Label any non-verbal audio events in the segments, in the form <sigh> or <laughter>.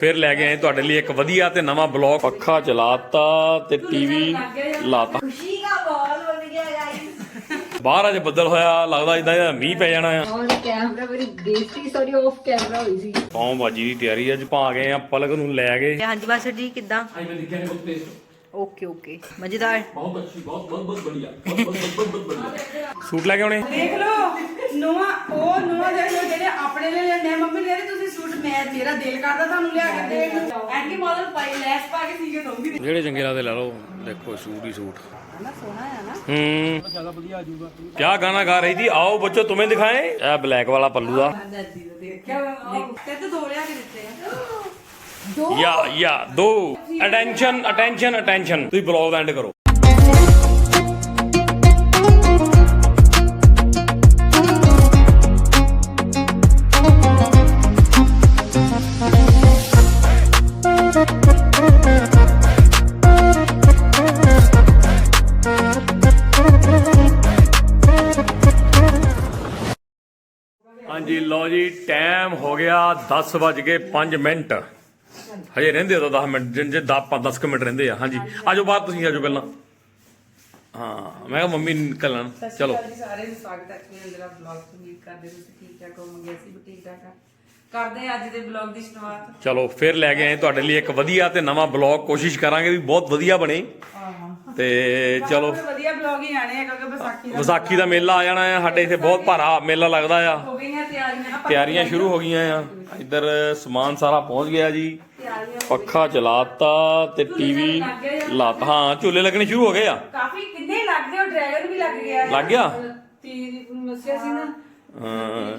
ਫਿਰ ਲੈ ਕੇ ਆਏ ਤੁਹਾਡੇ ਲਈ ਇੱਕ ਵਧੀਆ ਤੇ ਨਵਾਂ ਬਲੌਗ ਪੱਖਾ ਚਲਾਤਾ ਤੇ ਟੀਵੀ ਲਾਤਾ खुशी का माहौल बन गया गाइस ਬਾਹਰ ਅੱਜ ਬੱਦਲ ਹੋਇਆ ਲੱਗਦਾ ਜਿੱਦਾਂ ਇਹਦਾ ਮੀਂਹ ਪੈ ਜਾਣਾ ਆ और कैमरा मेरी बेइज्जती सॉरी ऑफ कैमरा हुई सी ਪਾਉ ਭਾਜੀ ਦੀ ਤਿਆਰੀ ਅੱਜ ਪਾ ਗਏ ਆ ਪਲਕ ਨੂੰ ਲੈ ਗਏ ਹਾਂਜੀ ਬਾਸਰ ਜੀ ਕਿੱਦਾਂ ਅੱਜ ਮੈਂ ਦੇਖਿਆ ਬਹੁਤ ਟੇਸਟ ਓਕੇ ਓਕੇ ਮਜ਼ੇਦਾਰ ਬਹੁਤ ਅੱਛੀ ਬਹੁਤ ਬਹੁਤ ਬਹੁਤ ਬੜੀਆ ਬਹੁਤ ਬਹੁਤ ਬਹੁਤ ਬੜੀਆ ਸੂਟ ਲੈ ਕੇ ਆਉਣੇ ਦੇਖ ਲਓ ਨੋਆ ਉਹ ਨੋਆ ਜਿਹੜੇ ਜਿਹੜੇ ਆਪਣੇ ਲਈ ਲੈਣੇ ਮੰਮੀ ਨੇ ਤੁਸੀਂ ਸੂਟ ਮੈਂ ਮੇਰਾ ਦਿਲ ਕਰਦਾ ਤੁਹਾਨੂੰ ਲਿਆ ਕੇ ਦੇਣ ਨੂੰ। ਐਂਟੀ ਮਾਡਲ ਪਾਈ ਲੈਸ ਪਾ ਕੇ ਸੀਗੇ ਦੋਗੀ ਜਿਹੜੇ ਚੰਗੇ ਲੱਗਦੇ ਲੈ ਲਓ। ਦੇਖੋ ਸੂਟ ਹੀ ਸੂਟ। ਨਾ ਸੋਹਣਾ ਆ ਨਾ। ਹੂੰ। ਕਿਆ ਗਾਣਾ ਗਾ ਰਹੀ ਸੀ? ਆਓ ਬੱਚੋ ਤੁਮੇ ਦਿਖਾਏ? ਇਹ ਬਲੈਕ ਵਾਲਾ ਪੱਲੂ ਦਾ। ਯਾ ਦੋ। ਅਟੈਂਸ਼ਨ ਅਟੈਂਸ਼ਨ ਅਟੈਂਸ਼ਨ ਤੁਸੀਂ ਬਲੌਗ ਐਂਡ ਕਰੋ। ਗਿਆ 10 ਵੱਜ ਕੇ 5 ਮਿੰਟ। ਹਜੇ ਰਹਿੰਦੇ ਤਾਂ 10 ਮਿੰਟ ਜਿੰਨ ਜੇ 10 10 ਮਿੰਟ ਰਹਿੰਦੇ ਆ। ਹਾਂਜੀ। ਆਜੋ ਬਾਅਦ ਤੁਸੀਂ ਆਜੋ ਪਹਿਲਾਂ। ਹਾਂ ਮੈਂ ਕਿਹਾ ਮੰਮੀ ਨਿਕਲਣ ਚਲੋ। ਜੀ ਸਾਰਿਆਂ ਨੂੰ ਸਵਾਗਤ ਹੈ। ਆਪਣੇ ਅੰਦਰ ਬਲੌਗ ਉਮੀਦ ਕਰਦੇ ਤੁਸੀਂ? ਠੀਕ ਠਾਕ ਹੋਵੋਗੇ? ਅਸੀਂ ਵੀ ਠੀਕ ਕਰਦੇ ਅੱਜ ਦੇ ਬਲੌਗ ਦੀ ਸ਼ੁਰੂਆਤ। ਚਲੋ ਫਿਰ ਲੈ ਕੇ ਆਏ ਤੁਹਾਡੇ ਲਈ ਇੱਕ ਵਧੀਆ ਤੇ ਨਵਾਂ ਬਲੌਗ ਕੋਸ਼ਿਸ਼ ਕਰਾਂਗੇ ਵੀ ਬਹੁਤ ਵਧੀਆ ਬਣੇ। ਤੇ ਚਲੋ। ਵਧੀਆ ਬਲੌਗ ਹੀ ਆਣੇ ਆ ਕਿਉਂਕਿ ਵਿਸਾਖੀ ਦਾ ਵਿਸਾਖੀ ਦਾ ਮੇਲਾ ਆ ਜਾਣਾ ਆ ਸਾਡੇ ਇੱਥੇ ਬਹੁਤ ਭਾਰਾ ਮੇਲਾ ਲੱਗਦਾ ਆ। ਹੋ ਗਈਆਂ ਤਿਆਰੀਆਂ ਆਪਾਂ ਤਿਆਰੀਆਂ ਸ਼ੁਰੂ ਹੋ ਗਈਆਂ ਆ। ਇੱਧਰ ਸਮਾਨ ਸਾਰਾ ਪਹੁੰਚ ਗਿਆ ਜੀ। ਤਿਆਰੀਆਂ ਪੱਖਾ ਚਲਾਤਾ ਤੇ ਟੀਵੀ ਲਾਤਾ। ਹਾਂ ਝੂਲੇ ਲੱਗਣੇ ਸ਼ੁਰੂ ਹੋ ਗਏ ਆ। ਕਾਫੀ ਕਿੰਨੇ ਲੱਗ ਗਏ ਉਹ ਡਰੈਗਨ ਵੀ ਲੱਗ ਗਿਆ ਲੱਗ ਗਿਆ? ਤੀ ਮਸਿਆ ਸੀ ਨਾ। ਹਾਂ।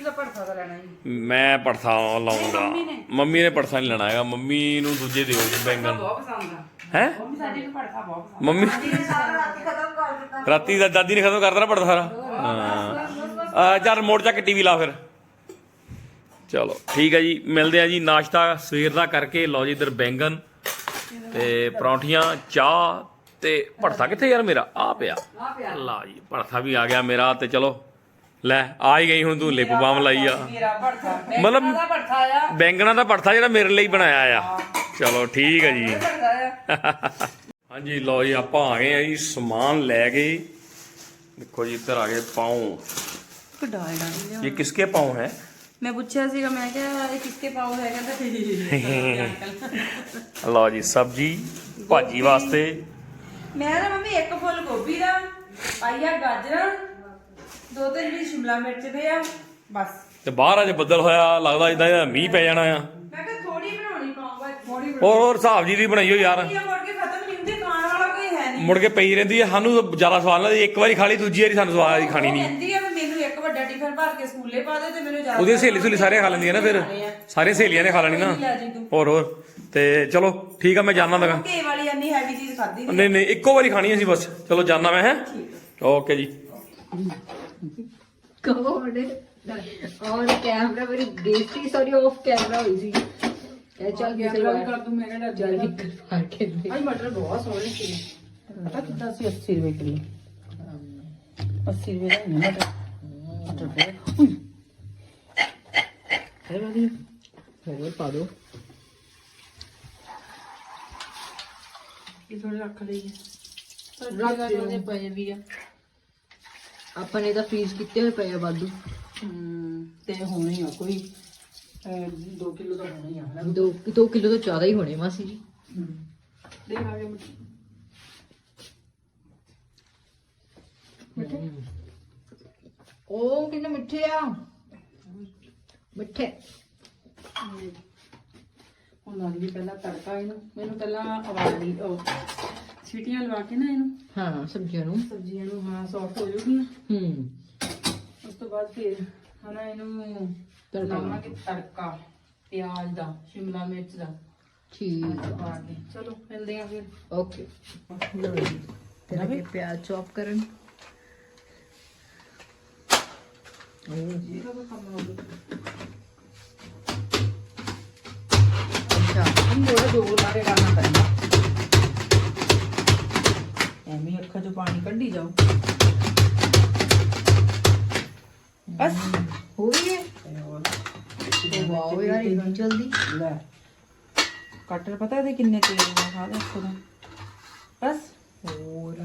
ਤੁਸੀਂ ਤਾਂ ਮੈਂ ਪੜਥਾ ਲਾਉਂਗਾ ਮੰਮੀ ਨੇ। ਮੰਮੀ ਨੇ ਨਹੀਂ ਲੈਣਾ ਹੈਗਾ। ਮੰਮੀ ਨੂੰ ਦੂਜੇ ਦਿਓ ਬੈਂਗਣ। ਬਹੁਤ ਪਸੰਦ ਆ। ਹੈ? ਮੰਮੀ ਸਾਡੀ ਨੂੰ ਪੜਥਾ ਬਹੁਤ ਪਸੰਦ ਮੰਮੀ ਰਾਤੀ ਦਾ ਦਾਦੀ ਨੇ ਖਤਮ ਕਰਤਾ ਨਾ ਪੜਦਾ ਸਾਰਾ? ਹਾਂ। ਚੱਲ ਰਿਮੋਟ ਚੱਕ ਟੀਵੀ ਲਾ ਫਿਰ। ਚਲੋ ਠੀਕ ਹੈ ਜੀ। ਮਿਲਦੇ ਆ ਜੀ ਨਾਸ਼ਤਾ ਸਵੇਰ ਦਾ ਕਰਕੇ। ਲਓ ਜੀ ਇਧਰ ਬੈਂਗਣ ਤੇ ਪਰੌਂਠੀਆਂ ਚਾਹ ਤੇ ਭੜਥਾ ਕਿੱਥੇ ਯਾਰ ਮੇਰਾ? ਆ ਪਿਆ। ਲਾ ਜੀ ਭੜਥਾ ਵੀ ਆ ਗਿਆ ਮੇਰਾ ਤੇ ਚਲੋ। ਲੈ ਆ ਹੀ ਗਈ ਹੁਣ ਤੂੰ ਲਿਪ ਬਾਮ ਲਾਈ ਆ। ਮੇਰਾ ਮਤਲਬ- ਦਾ ਆ ਬੈਂਗਣਾ ਦਾ ਭੜਥਾ ਜਿਹੜਾ ਮੇਰੇ ਲਈ ਬਣਾਇਆ ਆ। ਚਲੋ ਠੀਕ ਹੈ ਜੀ। ਆ ਹਾਂਜੀ ਲਓ ਜੀ ਆਪਾਂ ਆ ਗਏ ਆ ਜੀ ਸਮਾਨ ਲੈ ਕੇ। ਦੇਖੋ ਜੀ ਇੱਧਰ ਆ ਗਏ ਪਾਉ। ਕਢਾਈ ਡਾਲ ਇਹ ਕਿਸਕੇ ਪਾਉ ਹੈ? ਮੈਂ ਪੁੱਛਿਆ ਸੀਗਾ ਮੈਂ ਕਿਹਾ ਇਹ ਕਿਸਕੇ ਪਾਉ ਹੈ? ਕਹਿੰਦਾ ਠੀਕ ਲਓ ਜੀ ਸਬਜੀ ਭਾਜੀ ਵਾਸਤੇ। ਮੈਂ ਨਾ ਮੰਮੀ ਇੱਕ ਫੁੱਲ ਗੋਭੀ ਦਾ ਪਾਈਆ ਗਾਜਰਾਂ ਦੋ ਤਿੰਨ ਵੀ ਸ਼ਿਮਲਾ ਮਿਰਚ ਦੇ ਆ ਬਸ। ਤੇ ਬਾਹਰ ਅੱਜ ਬੱਦਲ ਹੋਇਆ ਲੱਗਦਾ ਜਿੱਦਾਂ ਇਹਦਾ ਮੀਂਹ ਪੈ ਜਾਣਾ ਆ। ਮੈਂ ਕਿਹਾ ਥੋੜੀ ਬਣਾਉਣੀ ਪਾਉਂਗਾ ਥੋੜੀ ਹੋਰ ਹੋਰ ਹਿਸਾਬ ਜੀ ਦੀ ਬਣਾਈਓ ਯਾਰ। ਮੁੜ ਕੇ ਖਤਮ ਨਹੀਂ ਹੁੰਦੀ ਖਾਣ ਵਾਲਾ ਕੋਈ ਹੈ ਨਹੀਂ। ਮੁੜ ਕੇ ਪਈ ਰਹਿੰਦੀ ਹੈ ਸਾਨੂੰ ਤਾਂ ਜ਼ਿਆਦਾ ਸਵਾਦ ਲੱਗਦਾ। ਇੱਕ ਵਾਰੀ ਖਾ ਲਈ ਦੂਜੀ ਵਾਰੀ ਸਾਨੂੰ ਸਵਾਦ ਹੀ ਖਾਣੀ ਨਹੀਂ। ਕਹਿੰਦੀ ਆ ਵੀ ਮੈਨੂੰ ਇੱਕ ਵੱਡਾ ਟਿਫਨ ਭਰ ਕੇ ਸਕੂਲੇ ਪਾ ਦੇ ਤੇ ਮੈਨੂੰ ਜ਼ਿਆਦਾ ਉਹਦੀ ਸਹੇਲੀ ਸੁਲੀ ਸਾਰੇ ਖਾ ਲੈਂਦੀਆਂ ਨਾ ਫਿਰ। ਸਾਰੀਆਂ ਸਹੇਲੀਆਂ ਨੇ ਖਾ ਲੈਣੀ ਨਾ। ਲੈ ਜੀ ਤੂੰ। ਹੋਰ ਹੋਰ। ਤੇ ਚਲੋ ਠੀਕ ਆ ਮੈਂ ਜਾਣਾ ਲਗਾ ਘੇ ਵਾਲੀ ਇੰਨੀ ਹੈਵੀ ਚੀਜ਼ ਖਾਦੀ ਨਹੀਂ ਨਹੀਂ ਇੱਕੋ ਵਾਰੀ ਖਾਣੀ ਅਸੀਂ ਬਸ। ਚਲੋ ਜਾਣਾ ਮੈਂ ਹੈ। ਓਕੇ ਜੀ। ਕੌਣ ਔਰ ਕੈਮਰਾ ਮੇਰੀ ਬੇਇੱਜ਼ਤੀ ਸੌਰੀ ਆਫ ਕੈਮਰਾ ਹੋਈ ਸੀ। ਕਹਿ ਚੱਲ ਕਿਸੇ ਵਾਰ। ਕਰ ਦੂੰ ਮੈਂ ਕਿਹੜਾ ਜਲਦੀ ਕਰਵਾ ਕੇ ਦੇ। ਆਈ ਮਟਰ ਬਹੁਤ ਸੋਹਣੇ ਸੀ। ਪਤਾ ਕਿੱਦਾਂ ਸੀ 80 ਰੁਪਏ ਕਿਲੋ? 80 ਰੁਪਏ ਦਾ ਨਹੀਂ ਮਟਰ। ਮਟਰ ਫੇਰ ਉਈ ਹੈ ਵਾਲੀ ਫੇਰ ਪਾ ਦੋ ਇਹ ਥੋੜੇ ਰੱਖ ਲਈਏ। ਰੱਖ ਲਈਏ ਪਏ ਵੀ ਆ। ਆਪਾਂ ਨੇ ਤਾਂ ਫ੍ਰੀਜ਼ ਕੀਤੇ ਹੋਏ ਪਏ ਆ ਵਾਧੂ। ਹਮ, ਤੇ ਹੋਣੇ ਹੀ ਆ ਕੋਈ। 2 ਕਿਲੋ ਦਾ ਹੋਣਾ ਹੀ ਆ ਹਨਾ 2 2 ਕਿਲੋ ਤੋਂ ਜ਼ਿਆਦਾ ਹੀ ਹੋਣੇ ਮਾਸੀ ਜੀ। ਦੇਖ ਆ ਗਏ ਮਟਰ ਉਹ ਕਿੰਨੇ ਮਿੱਠੇ ਆ। ਮਿੱਠੇ। ਹੁਣ ਲਾ ਲਈ ਪਹਿਲਾਂ ਤੜਕਾ ਇਹਨੂੰ ਮੈਨੂੰ ਪਹਿਲਾਂ ਆਵਾਲੀ ਉਹ ਸੀਟੀਆਂ ਲਵਾ ਕੇ ਨਾ ਇਹਨੂੰ। ਹਾਂ ਸਬਜ਼ੀਆਂ ਨੂੰ। ਸਬਜ਼ੀਆਂ ਨੂੰ ਹਾਂ ਸੌਫਟ ਹੋ ਜੂਗੀਆਂ ਹੂੰ। ਉਸ ਤੋਂ ਬਾਅਦ ਫਿਰ ਹਨਾ ਇਹਨੂੰ ਤੜਕਾ ਲਾਵਾਂਗੇ ਤੜਕਾ ਪਿਆਜ਼ ਦਾ ਸ਼ਿਮਲਾ ਮਿਰਚ ਦਾ। ਠੀਕ। ਪਾ ਕੇ। ਚਲੋ ਮਿਲਦੇ ਆ ਫਿਰ। ਓਕੇ। ਲੋ ਜੀ ਪਿਆਜ਼ ਚੌਪ ਕਰਨ। ਓ ਅੱਛਾ ਹੁਣ ਥੋੜਾ ਜ਼ੋਰ ਲਾ ਕੇ ਕਰਨਾ ਪੈਂਦਾ ਐਵੇਂ ਹੀ ਅੱਖਾਂ ਚੋਂ ਪਾਣੀ ਕੱਢੀ ਜਾਓ। ਬਸ ਹੋ ਗਈ ਹੈ ਵਾਓ ਯਾਰ ਇੰਨੀ ਜਲਦੀ। ਲੈ ਕਟਰ ਪਤਾ ਇਹਦੇ ਕਿੰਨੇ ਤੇਲ ਦਾ ਖਾ ਦੇਖੋ ਤਾਂ ਬਸ ਹੋਰ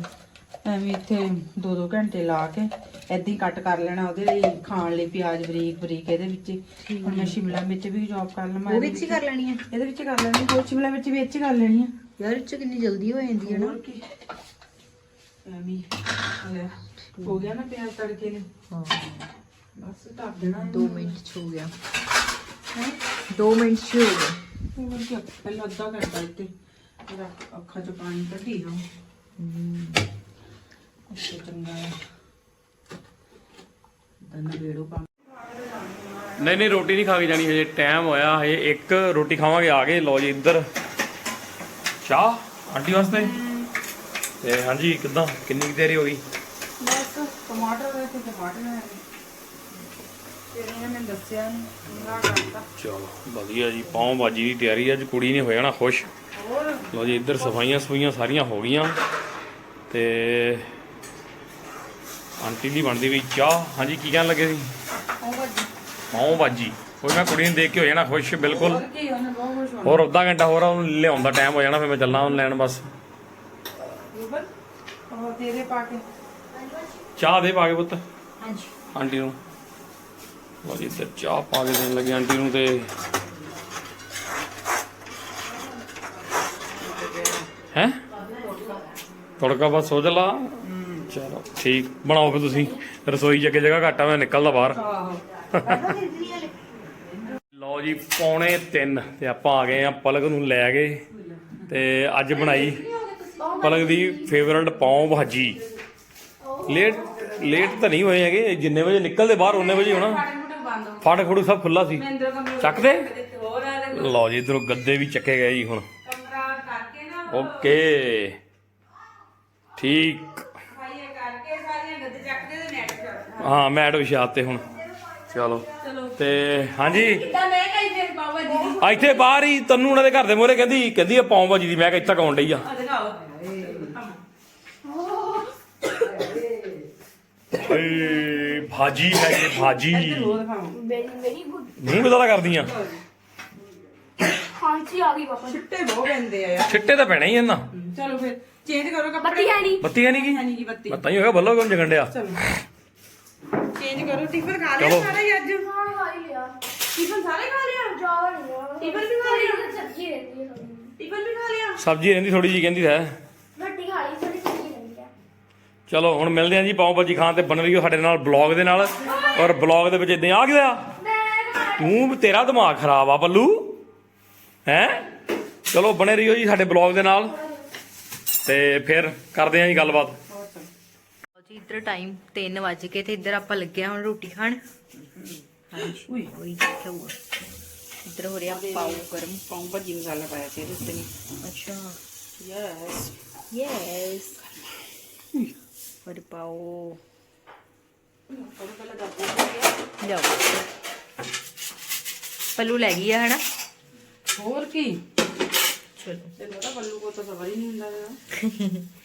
ਐਵੇਂ ਇੱਥੇ 2-2 ਘੰਟੇ ਲਾ ਕੇ ਏਦਾਂ ਹੀ ਕੱਟ ਕਰ ਲੈਣਾ ਉਹਦੇ ਲਈ ਖਾਣ ਲਈ ਪਿਆਜ਼ ਬਰੀਕ ਬਰੀਕ ਇਹਦੇ ਵਿੱਚ ਹੀ। ਹੁਣ ਮੈਂ ਸ਼ਿਮਲਾ ਮਿਰਚ ਵੀ ਚੌਪ ਕਰ ਲਵਾਂ ਉਹ ਵਿੱਚ ਹੀ ਕਰ ਲੈਣੀ ਹੈ? ਇਹਦੇ ਵਿੱਚ ਕਰ ਲੈਣੀ ਹੋਰ ਸ਼ਿਮਲਾ ਮਿਰਚ ਵੀ ਇੱਥੇ ਕਰ ਲੈਣੀ ਆ ਯਾਰ ਇਹ ਚ ਕਿੰਨੀ ਜਲਦੀ ਹੋ ਜਾਂਦੀ ਹੈ ਨਾ? ਐਵੇਂ ਹੀ। ਹੋ ਗਿਆ ਨਾ ਪਿਆਜ਼ ਤੜਕੇ ਨੇ? ਹਾਂ। ਬਸ ਢੱਕ ਦੇਣਾ 2 ਮਿੰਟ ਚ ਹੋ ਗਿਆ। 2 ਮਿੰਟ ਚ ਹੋ ਗਿਆ। ਹੋਰ ਕੀ ਪਹਿਲਾਂ ਅੱਧਾ ਘੰਟਾ ਇੱਥੇ ਅੱਖਾਂ ਚੋਂ ਪਾਣੀ ਕੱਢੀ ਜਾਓ। ਅੱਛਾ ਚੰਗਾ ਹੈ। ਨਹੀਂ ਨਹੀਂ ਰੋਟੀ ਨਹੀਂ ਖਾ ਕੇ ਜਾਣੀ ਹਜੇ ਟਾਈਮ ਹੋਇਆ ਹਜੇ ਇੱਕ ਰੋਟੀ ਖਾਵਾਂਗੇ ਆ ਗਏ ਲਓ ਜੀ ਇੱਧਰ। ਚਾਹ ਆਂਟੀ ਵਾਸਤੇ? ਤੇ ਹਾਂਜੀ ਕਿੱਦਾਂ? ਕਿੰਨੀ ਕੁ ਦੇਰੀ ਹੋ ਗਈ? ਬਸ ਟਮਾਟਰ ਦੇ ਤੇ ਟਮਾਟਰ ਹੈ ਤੇਰੇ ਨੇ ਮੈਨੂੰ ਦੱਸਿਆ ਨਹੀਂ ਨਾ ਕਰਤਾ। ਚਲੋ ਵਧੀਆ ਜੀ ਪਾਉ ਭਾਜੀ ਦੀ ਤਿਆਰੀ ਅੱਜ ਕੁੜੀ ਨੇ ਹੋ ਜਾਣਾ ਖੁਸ਼। ਲਓ ਜੀ ਇੱਧਰ ਸਫਾਈਆਂ ਸਫਾਈਆਂ ਸਾਰੀਆਂ ਹੋ ਗਈਆਂ। ਤੇ ਆਂਟੀ ਦੀ ਬਣਦੀ ਵੀ ਚਾਹ। ਹਾਂਜੀ ਕੀ ਕਹਿਣ ਲੱਗੇ ਸੀ? ਪਾਉ ਭਾਜੀ ਕੋਈ ਮੈਂ ਕੁੜੀ ਨੂੰ ਦੇਖ ਕੇ ਹੋ ਜਾਣਾ ਖੁਸ਼ ਬਿਲਕੁਲ। ਹੋਰ ਅੱਧਾ ਘੰਟਾ ਹੋਰ ਉਹਨੂੰ ਲਿਆਉਣ ਦਾ ਟਾਈਮ ਹੋ ਜਾਣਾ ਫਿਰ ਮੈਂ ਚੱਲਣਾ ਉਹਨੂੰ ਲੈਣ ਬਸ। ਚਾਹ ਦੇ ਪਾ ਕੇ ਪੁੱਤ। ਹਾਂਜੀ। ਆਂਟੀ ਨੂੰ। ਜੀ ਇੱਧਰ ਚਾਹ ਪਾ ਕੇ ਦੇਣ ਲੱਗੇ ਆਂਟੀ ਨੂੰ ਤੇ। ਹੈ? ਤੜਕਾ ਬਸ ਸੋਚ ਲਾ ਚਲੋ। ਠੀਕ ਬਣਾਓ ਫਿਰ ਤੁਸੀਂ। ਰਸੋਈ 'ਚ ਅੱਗੇ ਜਗ੍ਹਾ ਘੱਟ ਆ ਮੈਂ ਨਿਕਲਦਾ ਬਾਹਰ। ਲਓ ਜੀ ਪੌਣੇ 3 ਤੇ ਆਪਾਂ ਆ ਗਏ ਆ ਪਲਕ ਨੂੰ ਲੈ ਗਏ ਤੇ ਅੱਜ ਬਣਾਈ ਪਲਕ ਦੀ ਫੇਵਰਟ ਪਾਉ ਭਾਜੀ। ਲੇਟ ਲੇਟ ਤਾਂ ਨਹੀਂ ਹੋਏ ਹੈਗੇ ਜਿੰਨੇ ਵਜੇ ਨਿਕਲਦੇ ਬਾਹਰ ਉਹਨੇ ਵਜੇ ਹੋਣਾ। ਫੜੂ ਸਭ ਖੁੱਲਾ ਸੀ। ਮਹਿੰਦਰ ਕਮਰੇ ਚੱਕ ਦੇ ਹੋਰ ਆ ਤੇ ਲਓ ਜੀ ਇਧਰੋਂ ਗੱਦੇ ਵੀ ਚੱਕੇ ਗਏ ਜੀ ਹੁਣ। ਕਮਰਾ ਕਰਕੇ ਨਾ। ਓਕੇ। ਠੀਕ ਸਫਾਈਆਂ ਕਰਕੇ ਸਾਰੀਆਂ ਗੱਦੇ ਚੱਕਦੇ ਤੇ ਹਾਂ ਮੈਂ ਡੋਸ਼ਾਪ ਤੇ ਹੁਣ। ਚਲੋ। ਤੇ ਹਾਂਜੀ। ਇੱਥੇ ਬਾਹਰ ਹੀ ਤੰਨੂ ਉਹਨਾਂ ਦੇ ਘਰ ਦੇ ਮੋਹਰੇ ਕਹਿੰਦੀ ਕਹਿੰਦੀ ਆ ਪਾਉਂ ਭਾਜੀ ਦੀ। ਮੈਂ ਕਿਹਾ ਇੱਥੇ ਕੌਣ ਡਈ ਆ? ਭਾਜੀ ਹੈ ਜੀ ਭਾਜੀ। Very very good. ਮੂੰਹ ਕਿਦਾਂ ਕਰਦੀਆਂ? ਆ ਗਈ ਪਾਪਾ ਛਿੱਟੇ ਬਹੁਤ ਪੈਂਦੇ ਆ ਛਿੱਟੇ ਤਾਂ ਪੈਣਾ ਹੀ ਇਹਨਾਂ। ਚਲੋ ਫਿਰ ਚੇਂਜ ਕਰੋ ਕੱਪੜੇ। ਬੱਤੀ ਹੈ ਨਹੀਂ ਬੱਤੀ ਹੈ ਨਹੀਂ ਬੱਤੀ ਕੀ ਬੱਤੀ। ਮੈਂ ਹੀ ਹੋਇਆ ਬੱਲੋ ਕੋਣ ਜਗਣ ਚੇਂਜ ਕਰੋ ਟਿਫਨ ਖਾ ਲਿਆ ਚਲੋ। ਸਾਰਾ ਹੀ ਅੱਜ हाँ खा ही लिया ਟਿਫਨ ਸਾਰੇ ਖਾ ਲਿਆ जाओ नहीं यार टिफिन भी खा लिया? सब्जी रहती है थोड़ी ਟਿਫਨ ਵੀ ਖਾ ਲਿਆ ਸਬਜ਼ੀ ਰਹਿੰਦੀ ਥੋੜੀ ਜੀ ਕਹਿੰਦੀ ਹੈ रोटी खा ली थोड़ी सब्जी रहती है ਚਲੋ ਹੁਣ ਮਿਲਦੇ ਆਂ ਜੀ ਪਾਉ ਭਾਜੀ ਖਾਣ ਤੇ ਬਣ ਰਹੀ ਹੋ ਸਾਡੇ ਨਾਲ ਬਲੌਗ ਦੇ ਨਾਲ ਔਰ ਬਲੌਗ ਦੇ ਵਿੱਚ ਇਦਾਂ ਆ ਗਿਆ मैं खा ਤੂੰ ਤੇਰਾ ਦਿਮਾਗ ਖਰਾਬ ਆ ਬੱਲੂ ਹੈ ਚਲੋ ਬਣੇ ਰਹੀਓ ਜੀ ਸਾਡੇ ਬਲੌਗ ਦੇ ਨਾਲ ਤੇ ਫਿਰ ਕਰਦੇ ਆਂ ਜੀ ਗੱਲਬਾਤ ਜੀ ਇੱਧਰ ਟਾਈਮ 3 ਵਜ ਕੇ ਤੇ ਇੱਧਰ ਆਪਾਂ ਲੱਗਿਆ ਹੁਣ ਰੋਟੀ ਖਾਣ। ਹਾਂਜੀ। ਉਈ ਉਹੀ ਦੇਖਿਆ ਹੋਊਗਾ। ਇੱਧਰ ਹੋ ਰਿਹਾ ਪਾਉ ਗਰਮ। ਪਾਉਂ ਭਾਜੀ ਮਸਾਲਾ ਪਾਇਆ ਸੀ ਇਹਦੇ ਉੱਤੇ। ਨਹੀਂ ਅੱਛਾ ਯੈਸ ਯੈਸ ਪਰ ਪਾਓ। ਲਿਆਓ ਪੱਲੂ ਲੈ ਗਈ ਆ ਹਨਾ? ਹੋਰ ਕੀ? ਚਲੋ। ਤੇ ਮੇਰਾ ਪੱਲੂ ਕੋ ਤਾਂ ਹੀ ਨਹੀਂ ਹੁੰਦਾ <laughs>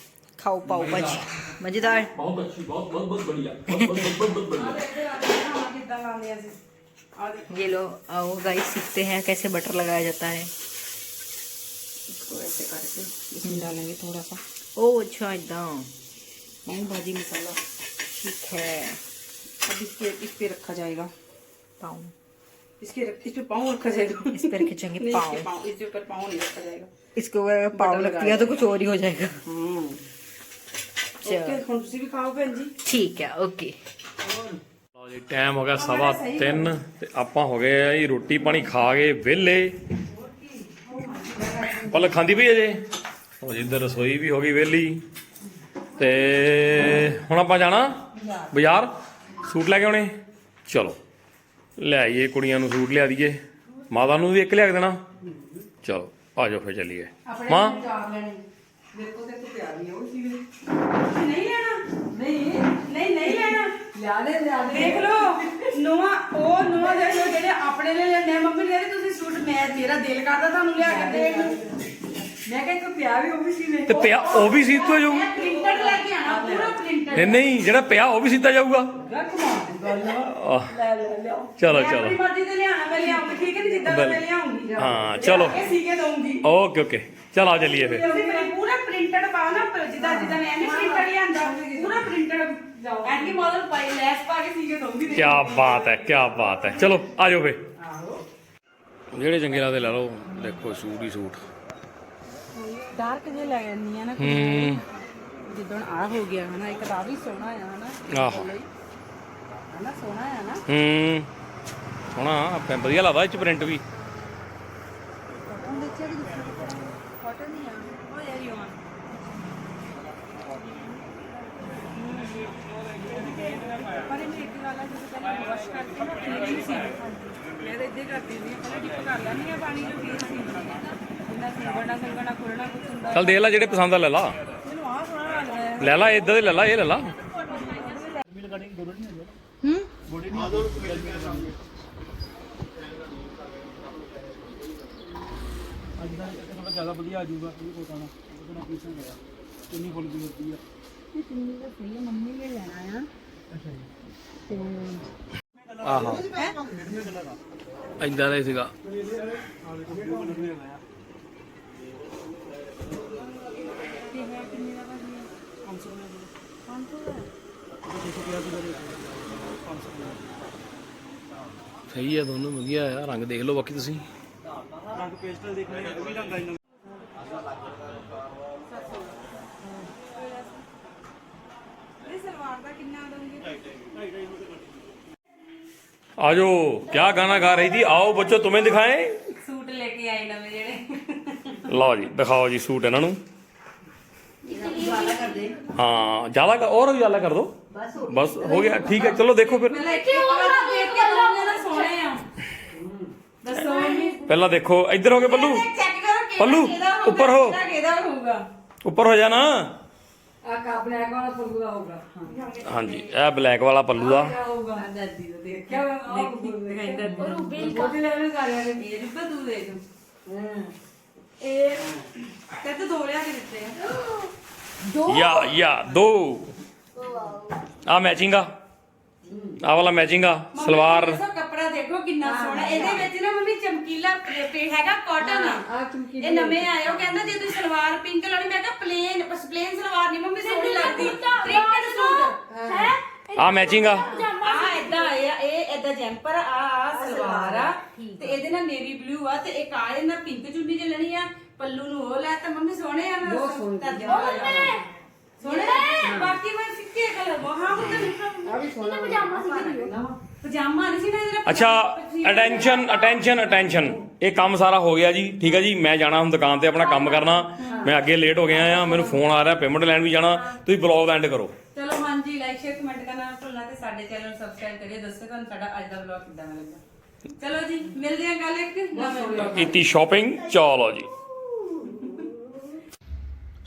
खाओ पाओ बच मज़ेदार। बहुत अच्छी बहुत बहुत बहुत बढ़िया बहुत बहुत बहुत बढ़िया। हाँ, ये लो आओ गाइस सीखते हैं कैसे बटर लगाया जाता है। इसको ऐसे करके इसमें डालेंगे थोड़ा सा ओ अच्छा एकदम। मूंग भाजी मसाला। ठीक है। अब इसके इस पे रखा जाएगा। पाव इसके रख- इस पे पाव रखा जाएगा। इस पे रखे जाएँगे पाव इस पे पाँव ऊपर पाँव नहीं रखा जाएगा। इसके ऊपर पाव लग गया तो कुछ और ही हो जाएगा। हम्म। ਠੀਕ ਹੈ ਟਾਈਮ ਹੋ ਗਿਆ ਸਵਾ 3 ਤੇ ਆਪਾਂ ਹੋ ਗਏ ਆ ਜੀ ਰੋਟੀ ਪਾਣੀ ਖਾ ਕੇ ਵਿਹਲੇ। ਪਲ ਖਾਂਦੀ ਪਈ ਅਜੇ? ਹੋ ਜੀ ਰਸੋਈ ਵੀ ਹੋ ਗਈ ਵਿਹਲੀ। ਤੇ ਹੁਣ ਆਪਾਂ ਜਾਣਾ? ਬਾਜ਼ਾਰ? ਸੂਟ ਲੈ ਕੇ ਆਉਣੇ? ਚਲੋ ਲੈ ਆਈਏ ਕੁੜੀਆਂ ਨੂੰ ਸੂਟ ਲਿਆ ਦਈਏ। ਮਾਤਾ ਨੂੰ ਵੀ ਇੱਕ ਲਿਆ ਕੇ ਦੇਣਾ? ਚਲੋ ਆ ਜਾਓ ਫੇਰ ਚੱਲੀਏ। ਮਾਂ? ਤੇ ਪਿਆ ਉਹ ਸੀ ਨਹੀਂ ਲੈਣਾ? ਨਹੀਂ ਨਹੀਂ ਨਹੀਂ ਲੈਣਾ। ਲਿਆ ਦੇ ਲਿਆ ਦੇ ਦੇਖ ਲਓ ਨੋਆ ਉਹ ਨੋਆ ਦੇ ਲਓ ਜਿਹੜੇ ਆਪਣੇ ਲਈ ਲੈਣੇ ਆ। ਮੰਮੀ ਨੇ ਕਹਿੰਦੇ ਤੁਸੀਂ ਸੂਟ ਮੈਂ ਮੇਰਾ ਦਿਲ ਕਰਦਾ ਤੁਹਾਨੂੰ ਲਿਆ ਕੇ ਦੇਣ ਨੂੰ। ਮੈਂ ਕਿਹਾ ਇੱਕ ਪਿਆ ਵੀ ਉਹ ਵੀ ਸੀ ਨੇ ਤੇ ਪਿਆ ਉਹ ਵੀ ਸੀਤੋ ਜਾਊ। ਪ੍ਰਿੰਟਡ ਲੈ ਕੇ ਆਣਾ ਪੂਰਾ ਪ੍ਰਿੰਟਡ ਨਹੀਂ ਨਹੀਂ ਜਿਹੜਾ ਪਿਆ ਉਹ ਵੀ ਸੀਤਾ ਜਾਊਗਾ। ਰੱਖ ਮਾਰ ਗੱਲ ਆਹ, ਲੈ ਲੈ ਲਿਆਓ। ਚਲੋ ਮੈਂ ਆਪਣੀ ਚਲੋ ਮਰਜ਼ੀ ਤੇ ਲਿਆਣਾ ਮੈਂ ਲਿਆਉਂਗੀ ਠੀਕ ਹੈ ਨੀ? ਜਿੱਦਾਂ ਦਾ ਬਿਲ- ਮੈਂ ਲਿਆਉਂਗੀ। ਹਾਂ, ਚਲੋ। ਇਹ ਦਊਂਗੀ। Okay okay. ਚਲ ਆ ਚੱਲੀਏ ਫਿਰ। ਤੁਸੀਂ ਮੇਰੇ ਪੂਰਾ ਪ੍ਰਿੰਟਡ ਪਾ ਨਾ ਜਿੱਦਾਂ ਜਿੱਦਾਂ ਮੈਂ ਨਹੀਂ ਪ੍ਰਿੰਟਡ ਲਿਆਂਦਾ ਪੂਰਾ ਪ੍ਰਿੰਟਡ ਐਂਟੀ ਮਾਡਲ ਪਾਈ ਲੈਸ ਪਾ ਕੇ ਸੀ ਕੇ ਦਊਂਗੀ ਕੀ ਬਾਤ ਹੈ ਕੀ ਬਾਤ ਹੈ। ਚਲੋ ਆ ਜਾਓ ਫੇ। ਜਿਹੜੇ ਚੰਗੇ ਲੱਗਦੇ ਲੈ ਲਓ ਦੇਖੋ ਸੂਟ ਹੀ ਸੂਟ। ਡਾਰਕ ਜੇ ਲੈ ਜਾਂਦੀ ਆ ਨਾ ਹੂੰ। ਜਿੱਦਣ ਆ ਹੋ ਗਿਆ ਹਨਾ ਇੱਕ ਤਾਂ ਵੀ ਸੋਹਣਾ ਆ ਹਨਾ ਆਹੋ। ਹਨਾ ਸੋਹਣਾ ਆ ਨਾ। ਹੂੰ। ਸੋਹਣਾ ਆਪਾਂ ਵਧੀਆ ਲੱਗਦਾ ਇਹ ਚ ਪ੍ਰਿੰਟ ਵੀ ਕਾਟਨ ਦੇਖਿਆ ਕਿ ਕਾਟਨ ਨਹੀਂ ਆ ਉਹ ਯਾਰ ਯੋਨ ਪਰ ਇਹ ਮੇਰੀ ਵਾਲਾ ਜਦੋਂ ਪਹਿਲਾਂ ਵਾਸ਼ ਕਰਕੇ ਨਾ ਫੇਰ ਨਹੀਂ ਸੀ ਮੈਂ ਤਾਂ ਇੱਦਾਂ ਹੀ ਕਰਦੀ ਸੀ ਪਹਿਲਾਂ ਡਿਪ ਕਰ ਲੈਂਦੀ ਆ ਪਾਣੀ ਨੂੰ ਫੇਰ ਸੀ ਜਿੰਨਾ ਸੰਗਣਾ ਸੰਗਣਾ ਖੁੱਲਣਾ ਕੁਛ ਹੁੰਦਾ ਚਲ ਦੇਖ ਲੈ ਜਿਹੜੇ ਪਸੰਦ ਆ ਲੈ ਲਾ। ਹੈ ਲੈ ਲਾ ਇਦਾਂ ਦੇ ਲੈ ਲਾ ਇਹ ਲੈ ਲਾ। ਅੱਜ ਦਾ ਥੋੜਾ ਜ਼ਿਆਦਾ ਵਧੀਆ ਆ ਜਾਊਗਾ ਇਹ ਕੋਟਾ ਨਾ ਉਹਦੇ ਨਾਲ ਪੀਸਾਂ ਗਿਆ ਕਿੰਨੀ ਫੁੱਲ ਦੀ ਹੁੰਦੀ ਆ ਆਹੋ ਇਦਾਂ ਦਾ ਹੀ ਸੀਗਾ ਸਹੀ ਹੈ ਦੋਨੋਂ ਵਧੀਆ ਆ ਰੰਗ ਦੇਖ ਲਓ ਬਾਕੀ ਤੁਸੀਂ ਰੰਗ ਪੇਸਟਲ ਦੇਖਣੇ ਉਹ ਵੀ ਰੰਗ ਆਈ ਇਹ ਸਲਵਾਰ ਦਾ ਕਿੰਨਾ ਦੋਗੇ ਆਜੋ ਕੀ ਗਾਣਾ ਗਾ ਰਹੀ ਥੀ ਆਓ ਬੱਚੋ तुम्हें दिखाएं ਸੂਟ ਲੈ ਕੇ ਆਏ ਨਵੇਂ ਜਿਹੜੇ ਲਓ ਜੀ ਦਿਖਾਓ ਜੀ ਸੂਟ ਹਾਂ ਜ਼ਿਆਦਾ ਕਰ- ਔਰ ਜ਼ਿਆਦਾ ਕਰ ਦੋ। ਬਸ ਹੋ ਗਿਆ ਠੀਕ ਹੈ ਚਲੋ ਦੇਖੋ ਫਿਰ। ਪਹਿਲਾਂ ਦੇਖੋ ਇੱਧਰ ਹੋ ਗਏ ਪੱਲੂ ਚੈੱਕ ਪੱਲੂ, ਉੱਪਰ ਹੋ। ਉੱਪਰ ਹੋ ਜਾ ਨਾ ਆ ਬਲੈਕ ਵਾਲਾ ਪੱਲੂ ਦਾ ਹੋਊਗਾ ਹਾਂਜੀ ਇਹ ਬਲੈਕ ਵਾਲਾ ਪੱਲੂ ਦਾ ਹੋਊਗਾ ਦਾਦੀ ਦਾ ਦੇਖ ਉਹ ਵੀ ਲੈ ਲੈ ਸਾਰਿਆਂ ਨੇ ਇਹ ਰਿੱਬਾ ਤੂੰ ਦੇਖ ਹਾਂ ਇਹ ਤੇ ਦੋ ਲਿਆ ਕੇ ਦਿੱਤੇ ਆ। ਯਾ ਯਾ ਦੋ। ਆ ਮੈਚਿੰਗ ਆ। ਆ ਵਾਲਾ ਮੈਚਿੰਗ ਆ ਸਲਵਾਰ। ਕੱਪੜਾ ਦੇਖੋ ਕਿੰਨਾ ਸੋਹਣਾ। ਇਹਦੇ ਵਿੱਚ ਨਾ ਮੰਮੀ ਚਮਕੀਲਾ ਪੇਟ ਹੈਗਾ ਕਾਟਨ ਆ। ਇਹ ਨਵੇਂ ਆਏ ਉਹ ਕਹਿੰਦਾ ਜੇ ਤੁਸੀਂ ਸਲਵਾਰ ਪਿੰਕ ਲਾਉਣੀ ਮੈਂ ਕਿਹਾ ਪਲੇਨ ਬਸ ਪਲੇਨ ਸਲਵਾਰ ਨਹੀਂ ਮੰਮੀ ਸੋਹਣੀ ਲੱਗਦੀ। ਪ੍ਰਿੰਟਡ ਸੂਟ ਹੈ? ਆ ਮੈਚਿੰਗ ਆ। ਆ ਇਦਾਂ ਆਏ ਆ ਇਹ ਇਦਾਂ ਜੈਂਪਰ ਆ ਆ। ਸਲਵਾਰ ਆ। ਤੇ ਇਹਦੇ ਨਾਲ ਨੇਵੀ ਬਲੂ ਆ ਤੇ ਇੱਕ ਆ ਇਹਦੇ ਨਾਲ ਪਿੰਕ ਚੁੰਨੀ ਚੱਲਣੀ ਆ। ਪੱਲੂ ਨੂੰ ਉਹ ਲੈ ਤਾਂ ਮੰਮੀ ਸੋਹਣੇ ਆ ਨਾ ਸੋਹਣੇ ਸੋਹਣੇ। ਬਾਕੀ ਮੈਂ ਫਿੱਕੇ ਕਲਰ ਬਹੁਤ ਹਾਂ ਇਹ ਪਜਾਮਾ ਸੀ ਪਜਾਮਾ ਨਹੀਂ ਸੀ ਨਾ ਇਹਦਾ ਅੱਛਾ ਅਟੈਂਸ਼ਨ ਅਟੈਂਸ਼ਨ ਅਟੈਂਸ਼ਨ ਇਹ ਕੰਮ ਸਾਰਾ ਹੋ ਗਿਆ ਜੀ। ਠੀਕ ਹੈ ਜੀ ਮੈਂ ਜਾਣਾ ਹੁਣ ਦੁਕਾਨ ਤੇ ਆਪਣਾ ਕੰਮ ਕਰਨਾ। ਮੈਂ ਅੱਗੇ ਲੇਟ ਹੋ ਗਿਆ ਆ ਮੈਨੂੰ ਫੋਨ ਆ ਰਿਹਾ ਪੇਮੈਂਟ ਲੈਣ ਵੀ ਜਾਣਾ। ਤੁਸੀਂ ਬਲੌਗ ਦਾ ਐਂਡ ਕਰੋ। ਚਲੋ ਹਾਂਜੀ ਲਾਈਕ ਸ਼ੇਅਰ ਕਮੈਂਟ ਕਰਨਾ ਨਾ ਭੁੱਲਣਾ ਤੇ ਸਾਡੇ ਚੈਨਲ ਨੂੰ ਸਬਸਕ੍ਰਾਈਬ ਕਰਿਓ। ਦੱਸੋ ਤੁਹਾਨੂੰ ਸਾਡਾ ਅੱਜ ਦਾ ਵਲੌਗ ਕਿੱਦਾਂ ਦਾ ਲੱਗਾ। ਚਲੋ ਜੀ ਮਿਲਦੇ ਹਾਂ ਕੱਲ ਇੱਕ ਨਵੇਂ ਵਲੌਗ ਕੀਤੀ ਸ਼ਾਪਿੰਗ ਚਲੋ ਜੀ।